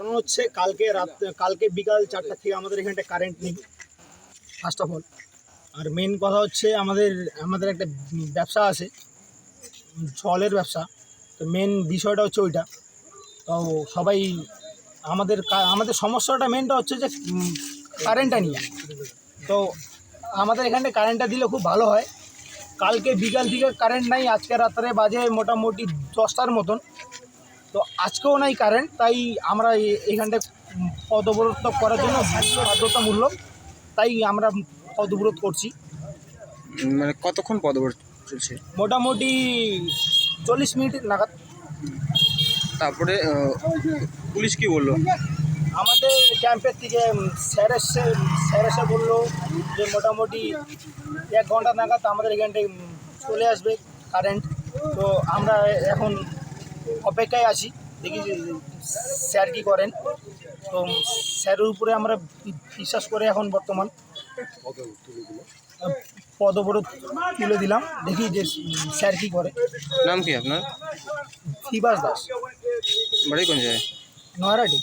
কারণ হচ্ছে কালকে রাত, কালকে বিকাল চারটা থেকে আমাদের এখানটা কারেন্ট নেই ফার্স্ট অফ অল আর মেন কথা হচ্ছে আমাদের আমাদের একটা ব্যবসা আছে, জলের ব্যবসা। তো মেন বিষয়টা হচ্ছে ওইটা। তো সবাই, আমাদের আমাদের সমস্যাটা মেনটা হচ্ছে যে কারেন্টটা নিয়ে। তো আমাদের এখানে কারেন্টটা দিলে খুব ভালো হয়। কালকে বিকাল থেকে কারেন্ট নাই, আজকে রাত্রে বাজে মোটামুটি দশটার মতন। তো আজকেও নাই কারেন্ট তাই আমরা এ- এখানটায় উম পদবরোধ করার জন্য বাধ্যতামূলক তাই আমরা পদবরোধ করছি। মানে কতক্ষণ পদবর চলছে? মোটামুটি চল্লিশ মিনিট নাগাদ। তারপরে পুলিশ কি বলল? আমাদের ক্যাম্পের থেকে স্যার এসে স্যার এসে বলল যে মোটামুটি এক ঘণ্টা নাগাদ আমাদের এখানটায় চলে আসবে কারেন্ট তো আমরা এখন অপেক্ষায় আছি দেখি স্যার কী করেন। তো স্যারের উপরে আমরা বিশ্বাস করে এখন বর্তমান পদবরত তুলে দিলাম দেখি যে স্যার কী করে। নাম কি আপনার? দাস। বাড়ি কোন জায়গায়? নয়রাটি।